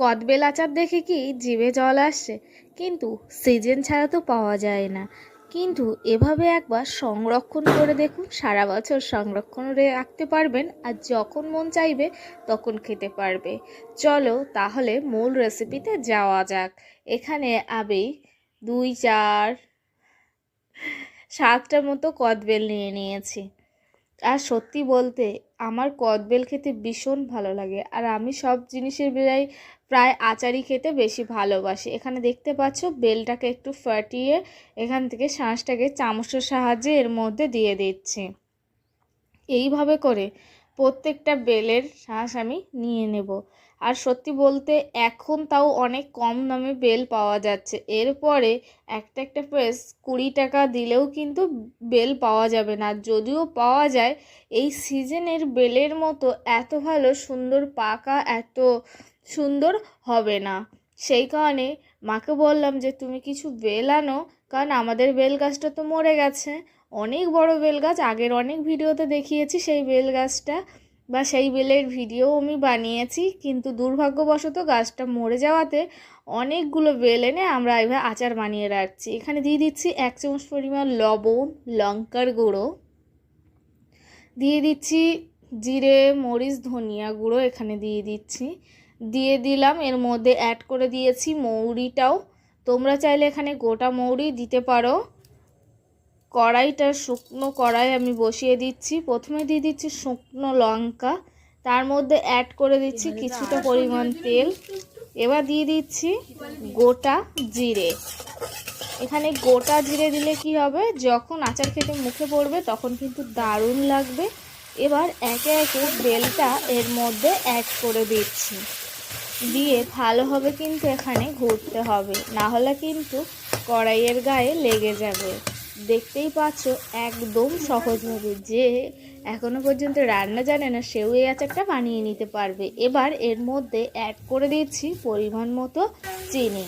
কদবেল আচার দেখে কি জিভে জল আসছে কিন্তু সিজন ছাড়া তো পাওয়া যায় না। কিন্তু এভাবে একবার সংরক্ষণ করে দেখুন, সারা বছর সংরক্ষণ রাখতে পারবেন আর যখন মন চাইবে তখন খেতে পারবে। চলো তাহলে মূল রেসিপিতে যাওয়া যাক। এখানে আমি দুই, চার, সাতটা মতো কদবেল নিয়ে নিয়েছি। আর সত্যি বলতে আমার কদবেল খেতে ভীষণ ভালো লাগে। আর আমি সব জিনিসের বেলায় প্রায় আচারি খেতে বেশি ভালোবাসি। এখানে দেখতে পাচ্ছ বেলটাকে একটু ফাটিয়ে এখান থেকে শাঁসটাকে চামচের সাহায্যে এর মধ্যে দিয়ে দিচ্ছি। এইভাবে করে প্রত্যেকটা বেলের শাঁস আমি নিয়ে নেব। আর সত্যি বলতে এখন তাও অনেক কম দামে বেল পাওয়া যাচ্ছে। এরপরে একটা একটা প্রেস কুড়ি টাকা দিলেও কিন্তু বেল পাওয়া যাবে না। যদিও পাওয়া যায়, এই সিজনের বেলের মতো এত ভালো, সুন্দর পাকা, এত সুন্দর হবে না। সেই কারণে মাকে বললাম যে, তুমি কিছু বেল আনো কারণ আমাদের বেল গাছটা তো মরে গেছে। অনেক বড় বেল গাছ আগের অনেক ভিডিওতে দেখিয়েছি সেই বেল গাছটা বা সেই বেলের ভিডিও আমি বানিয়েছি। কিন্তু দুর্ভাগ্যবশত গাছটা মরে যাওয়াতে অনেকগুলো বেল এনে আমরা এভাবে আচার বানিয়ে রাখছি। এখানে দিয়ে দিচ্ছি এক চামচ পরিমাণ লবণ, লঙ্কার গুঁড়ো। দিয়ে দিচ্ছি জিরে, মরিচ, ধনিয়া গুঁড়ো এখানে দিয়ে দিচ্ছি। দিয়ে দিলাম, এর মধ্যে অ্যাড করে দিয়েছি মৌরিটাও। তোমরা চাইলে এখানে গোটা মৌরি দিতে পারো। কড়াইটা শুকনো কড়াই আমি বসিয়ে দিচ্ছি। প্রথমে দিয়ে দিচ্ছি শুকনো লঙ্কা। তার মধ্যে অ্যাড করে দিচ্ছি কিছুটা পরিমাণ তেল। এবার দিয়ে দিচ্ছি গোটা জিরে। এখানে গোটা জিরে দিলে কি হবে? যখন আচার খেতে মুখে পড়বে তখন কিন্তু দারুণ লাগবে। এবার একে একে বেলটা এর মধ্যে অ্যাড করে দিচ্ছি। দিয়ে ভালোভাবে কিন্তু এখানে ঘুরতে হবে। না হলে কিন্তু কড়াইয়ের গায়ে লেগে যাবে। দেখতেই পাচ্ছ, একদম সহজভাবে যে এখনও পর্যন্ত রান্না জানে না, সেও এই আচারটা বানিয়ে নিতে পারবে। এবার এর মধ্যে অ্যাড করে দিচ্ছি পরিমাণ মতো চিনি।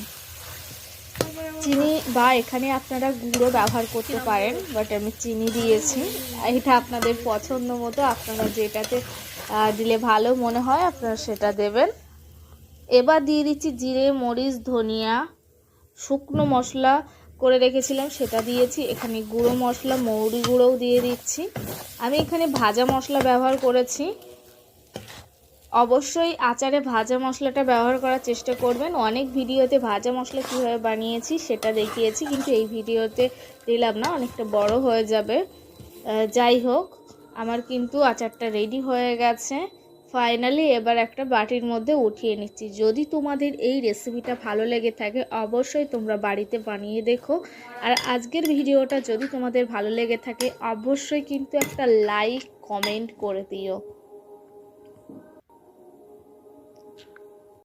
চিনি, বা এখানে আপনারা গুঁড়ো ব্যবহার করতে পারেন বাট আমি চিনি দিয়েছি। এটা আপনাদের পছন্দ মতো, আপনারা যেটাতে দিলে ভালো মনে হয়, আপনারা সেটা দেবেন। এবার দিয়ে দিচ্ছি জিরে, মরিচ, ধনিয়া, শুকনো মশলা করে রেখেছিলাম, সেটা দিয়েছি। এখানে গুঁড়ো মশলা, মৌরি গুঁড়োও দিয়ে দিচ্ছি। আমি এখানে ভাজা মশলা ব্যবহার করেছি। অবশ্যই আচারে ভাজা মশলাটা ব্যবহার করার চেষ্টা করবেন। অনেক ভিডিওতে ভাজা মশলা কীভাবে বানিয়েছি সেটা দেখিয়েছি, কিন্তু এই ভিডিওতে দিলাম না, অনেকটা বড় হয়ে যাবে। যাই হোক, আমার কিন্তু আচারটা রেডি হয়ে গেছে। ফাইনালি এবার একটা বাটির মধ্যে উঠিয়ে নিচ্ছি। যদি তোমাদের এই রেসিপিটা ভালো লেগে থাকে, অবশ্যই তোমরা বাড়িতে বানিয়ে দেখো। আর আজকের ভিডিওটা যদি তোমাদের ভালো লেগে থাকে, অবশ্যই কিন্তু একটা লাইক কমেন্ট করে দিও।